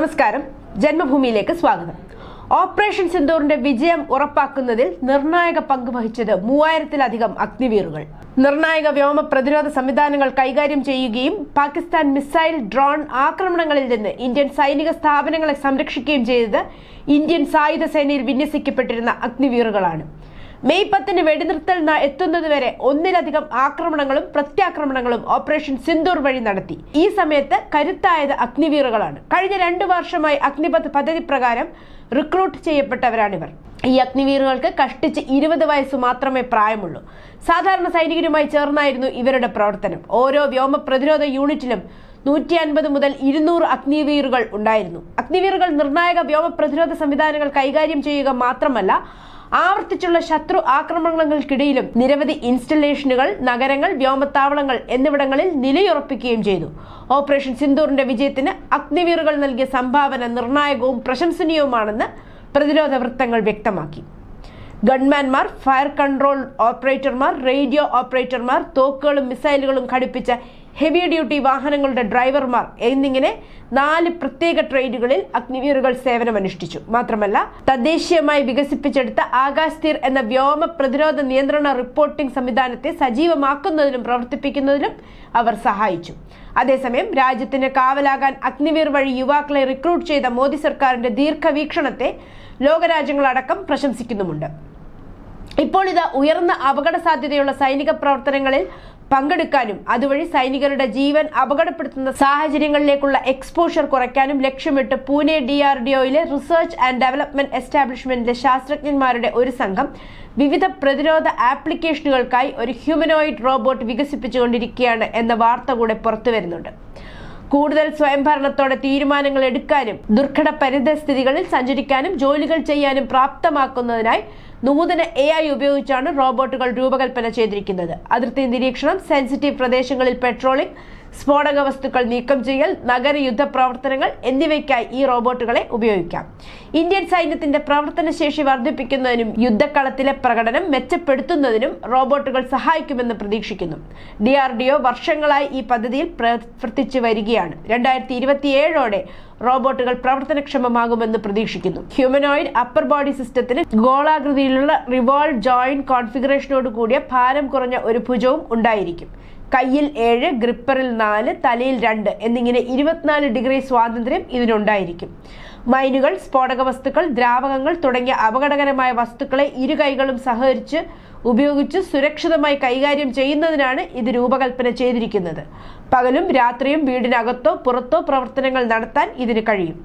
നമസ്കാരം. ജന്മഭൂമിയിലേക്ക് സ്വാഗതം. ഓപ്പറേഷൻ സിന്ദൂറിന്റെ വിജയം ഉറപ്പാക്കുന്നതിൽ നിർണായക പങ്ക് വഹിച്ചത് മൂവായിരത്തിലധികം അഗ്നിവീറുകൾ. നിർണായക വ്യോമ പ്രതിരോധ സംവിധാനങ്ങൾ കൈകാര്യം ചെയ്യുകയും പാകിസ്ഥാൻ മിസൈൽ ഡ്രോൺ ആക്രമണങ്ങളിൽ നിന്ന് ഇന്ത്യൻ സൈനിക സ്ഥാപനങ്ങളെ സംരക്ഷിക്കുകയും ചെയ്തത് ഇന്ത്യൻ സായുധ സേനയിൽ വിന്യസിക്കപ്പെട്ടിരുന്ന അഗ്നിവീറുകളാണ്. മെയ് പത്തിന് വെടിനിർത്തൽ എത്തുന്നതുവരെ ഒന്നിലധികം ആക്രമണങ്ങളും പ്രത്യാക്രമണങ്ങളും ഓപ്പറേഷൻ സിന്ദൂർ വഴി നടത്തി. ഈ സമയത്ത് കരുത്തായത് അഗ്നിവീറുകളാണ്. കഴിഞ്ഞ രണ്ടു വർഷമായി അഗ്നിപഥ് പദ്ധതി പ്രകാരം റിക്രൂട്ട് ചെയ്യപ്പെട്ടവരാണിവർ. ഈ അഗ്നിവീറുകൾക്ക് കഷ്ടിച്ച് ഇരുപത് വയസ്സ് മാത്രമേ പ്രായമുള്ളൂ. സാധാരണ സൈനികരുമായി ചേർന്നായിരുന്നു ഇവരുടെ പ്രവർത്തനം. ഓരോ വ്യോമ പ്രതിരോധ യൂണിറ്റിലും നൂറ്റി അൻപത് മുതൽ ഇരുന്നൂറ് അഗ്നിവീറുകൾ ഉണ്ടായിരുന്നു. അഗ്നിവീറുകൾ നിർണായക വ്യോമ പ്രതിരോധ സംവിധാനങ്ങൾ കൈകാര്യം ചെയ്യുക മാത്രമല്ല ആവർത്തിച്ചുള്ള ശത്രു ആക്രമണങ്ങൾക്കിടയിലും നിരവധി ഇൻസ്റ്റലേഷനുകൾ നഗരങ്ങൾ വ്യോമത്താവളങ്ങൾ എന്നിവിടങ്ങളിൽ നിലയുറപ്പിക്കുകയും ചെയ്തു. ഓപ്പറേഷൻ സിന്ദൂറിന്റെ വിജയത്തിന് അഗ്നിവീറുകൾ നൽകിയ സംഭാവന നിർണായകവും പ്രശംസനീയവുമാണെന്ന് പ്രതിരോധ വൃത്തങ്ങൾ വ്യക്തമാക്കി. ഗൺമാൻമാർ ഫയർ കൺട്രോൾ ഓപ്പറേറ്റർമാർ റേഡിയോ ഓപ്പറേറ്റർമാർ തോക്കുകളും മിസൈലുകളും ഘടിപ്പിച്ച ഹെവി ഡ്യൂട്ടി വാഹനങ്ങളുടെ ഡ്രൈവർമാർ എന്നിങ്ങനെ നാല് പ്രത്യേക ട്രെയിനുകളിൽ അഗ്നിവീറുകൾ സേവനമനുഷ്ഠിച്ചു. മാത്രമല്ല തദ്ദേശീയമായി വികസിപ്പിച്ചെടുത്ത ആകാശ്തീർ എന്ന വ്യോമ പ്രതിരോധ നിയന്ത്രണ റിപ്പോർട്ടിംഗ് സംവിധാനത്തെ സജീവമാക്കുന്നതിനും പ്രവർത്തിപ്പിക്കുന്നതിനും അവർ സഹായിച്ചു. അതേസമയം രാജ്യത്തിന് കാവലാകാൻ അഗ്നിവീർ വഴി യുവാക്കളെ റിക്രൂട്ട് ചെയ്ത മോദി സർക്കാരിന്റെ ദീർഘവീക്ഷണത്തെ ലോകരാജ്യങ്ങളടക്കം പ്രശംസിക്കുന്നുമുണ്ട്. ഇപ്പോൾ ഇത് ഉയർന്ന അപകട സാധ്യതയുള്ള സൈനിക പ്രവർത്തനങ്ങളിൽ പങ്കെടുക്കാനും അതുവഴി സൈനികരുടെ ജീവൻ അപകടപ്പെടുത്തുന്ന സാഹചര്യങ്ങളിലേക്കുള്ള എക്സ്പോഷർ കുറയ്ക്കാനും ലക്ഷ്യമിട്ട് പൂനെ ഡി ആർ ഡി ഒയിലെ റിസർച്ച് ആൻഡ് ഡെവലപ്മെന്റ് എസ്റ്റാബ്ലിഷ്മെന്റിലെ ശാസ്ത്രജ്ഞന്മാരുടെ ഒരു സംഘം വിവിധ പ്രതിരോധ ആപ്ലിക്കേഷനുകൾക്കായി ഒരു ഹ്യൂമനോയിഡ് റോബോട്ട് വികസിപ്പിച്ചുകൊണ്ടിരിക്കുകയാണ് എന്ന വാർത്ത കൂടെ പുറത്തു വരുന്നുണ്ട് കൂടുതൽ സ്വയംഭരണത്തോടെ തീരുമാനങ്ങൾ എടുക്കാനും ദുർഘട പരിതസ്ഥിതികളിൽ സഞ്ചരിക്കാനും ജോലികൾ ചെയ്യാനും പ്രാപ്തമാക്കുന്നതിനായി നൂതന എ ഐ ഉപയോഗിച്ചാണ് റോബോട്ടുകൾ രൂപകൽപ്പന ചെയ്തിരിക്കുന്നത്. അതിർത്തി നിരീക്ഷണം സെൻസിറ്റീവ് പ്രദേശങ്ങളിൽ പെട്രോളിംഗ് സ്ഫോടക വസ്തുക്കൾ നീക്കം ചെയ്യൽ നഗര യുദ്ധ പ്രവർത്തനങ്ങൾ എന്നിവയ്ക്കായി ഈ റോബോട്ടുകളെ ഉപയോഗിക്കാം. ഇന്ത്യൻ സൈന്യത്തിന്റെ പ്രവർത്തന ശേഷി വർദ്ധിപ്പിക്കുന്നതിനും യുദ്ധക്കളത്തിലെ പ്രകടനം മെച്ചപ്പെടുത്തുന്നതിനും റോബോട്ടുകൾ സഹായിക്കുമെന്ന് പ്രതീക്ഷിക്കുന്നു. ഡി ആർ ഡി ഒ വർഷങ്ങളായി ഈ പദ്ധതിയിൽ പ്രവർത്തിച്ചു വരികയാണ്. രണ്ടായിരത്തി ഇരുപത്തിയേഴോടെ റോബോട്ടുകൾ പ്രവർത്തനക്ഷമമാകുമെന്ന് പ്രതീക്ഷിക്കുന്നു. ഹ്യൂമനോയിഡ് അപ്പർ ബോഡി സിസ്റ്റത്തിന് ഗോളാകൃതിയിലുള്ള റിവോൾവ് ജോയിന്റ് കോൺഫിഗറേഷനോട് കൂടിയ ഭാരം കുറഞ്ഞ ഒരു ഭുജവും ഉണ്ടായിരിക്കും. കയ്യിൽ ഏഴ് ഗ്രിപ്പറിൽ നാല് തലയിൽ രണ്ട് എന്നിങ്ങനെ ഇരുപത്തിനാല് ഡിഗ്രി സ്വാതന്ത്ര്യം ഇതിനുണ്ടായിരിക്കും. മൈനുകൾ സ്ഫോടക വസ്തുക്കൾ ദ്രാവകങ്ങൾ തുടങ്ങിയ അപകടകരമായ വസ്തുക്കളെ ഇരു കൈകളും സഹകരിച്ച് ഉപയോഗിച്ച് സുരക്ഷിതമായി കൈകാര്യം ചെയ്യുന്നതിനാണ് ഇത് രൂപകൽപ്പന ചെയ്തിരിക്കുന്നത്. പകലും രാത്രിയും വീടിനകത്തോ പുറത്തോ പ്രവർത്തനങ്ങൾ നടത്താൻ ഇതിന് കഴിയും.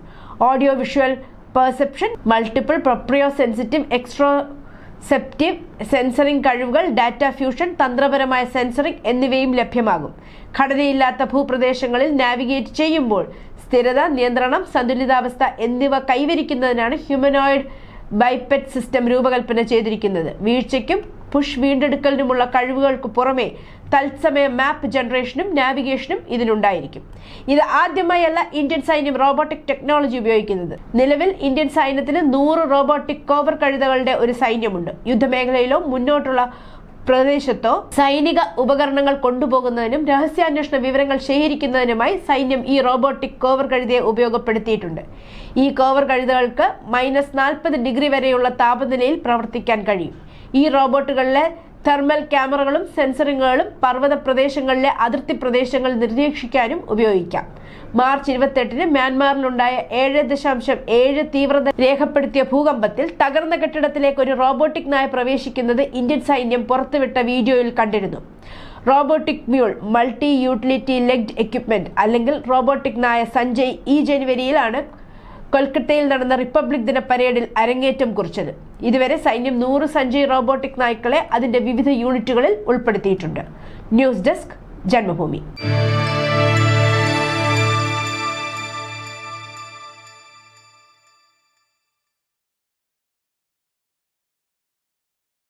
Audio visual perception multiple proprio sensitive exteroceptive sensoring കഴിവുകൾ ഡാറ്റ ഫ്യൂഷൻ തന്ത്രപരമായ സെൻസറിംഗ് എന്നിവയും ലഭ്യമാകും. ഘടനയില്ലാത്ത ഭൂപ്രദേശങ്ങളിൽ നാവിഗേറ്റ് ചെയ്യുമ്പോൾ സ്ഥിരത നിയന്ത്രണം സന്തുലിതാവസ്ഥ എന്നിവ കൈവരിക്കുന്നതിനാണ് ഹ്യൂമനോയിഡ് ബൈപ്പെറ്റ് സിസ്റ്റം രൂപകൽപ്പന ചെയ്തിരിക്കുന്നത്. വീഴ്ചയ്ക്കും പുഷ് വീണ്ടെടുക്കലിനുമുള്ള കഴിവുകൾക്ക് പുറമെ തത്സമയ മാപ്പ് ജനറേഷനും നാവിഗേഷനും ഇതിനുണ്ടായിരിക്കും. ഇത് ആദ്യമായല്ല ഇന്ത്യൻ സൈന്യം റോബോട്ടിക് ടെക്നോളജി ഉപയോഗിക്കുന്നത്. നിലവിൽ ഇന്ത്യൻ സൈന്യത്തിന് നൂറ് റോബോട്ടിക് കോവർ കഴുതകളുടെ ഒരു സൈന്യമുണ്ട്. യുദ്ധമേഖലയിലോ മുന്നോട്ടുള്ള പ്രദേശത്തോ സൈനിക ഉപകരണങ്ങൾ കൊണ്ടുപോകുന്നതിനും രഹസ്യാന്വേഷണ വിവരങ്ങൾ ശേഖരിക്കുന്നതിനുമായി സൈന്യം ഈ റോബോട്ടിക് കോവർ കഴുതയെ ഉപയോഗപ്പെടുത്തിയിട്ടുണ്ട്. ഈ കോവർ കഴുതകൾക്ക് മൈനസ് നാൽപ്പത് ഡിഗ്രി വരെയുള്ള താപനിലയിൽ പ്രവർത്തിക്കാൻ കഴിയും. ഈ റോബോട്ടുകളിലെ തെർമൽ ക്യാമറകളും സെൻസറിങ്ങുകളും പർവത പ്രദേശങ്ങളിലെ അതിർത്തി പ്രദേശങ്ങൾ നിരീക്ഷിക്കാനും ഉപയോഗിക്കാം. മാർച്ച് ഇരുപത്തെട്ടിന് മ്യാൻമാറിലുണ്ടായ ഏഴ് ദശാംശം ഏഴ് തീവ്രത രേഖപ്പെടുത്തിയ ഭൂകമ്പത്തിൽ തകർന്ന കെട്ടിടത്തിലേക്ക് ഒരു റോബോട്ടിക് നായ പ്രവേശിക്കുന്നത് ഇന്ത്യൻ സൈന്യം പുറത്തുവിട്ട വീഡിയോയിൽ കണ്ടിരുന്നു. Robotic mule multi utility legged equipment അല്ലെങ്കിൽ റോബോട്ടിക് നായ സഞ്ജയ് ഈ ജനുവരിയിലാണ് കൊൽക്കത്തയിൽ നടന്ന റിപ്പബ്ലിക് ദിന പരേഡിൽ അരങ്ങേറ്റം കുറിച്ചത്. ഇതുവരെ സൈന്യം നൂറ് സഞ്ചി റോബോട്ടിക് നായ്ക്കളെ അതിന്റെ വിവിധ യൂണിറ്റുകളിൽ ഉൾപ്പെടുത്തിയിട്ടുണ്ട്. News desk Janmabhumi.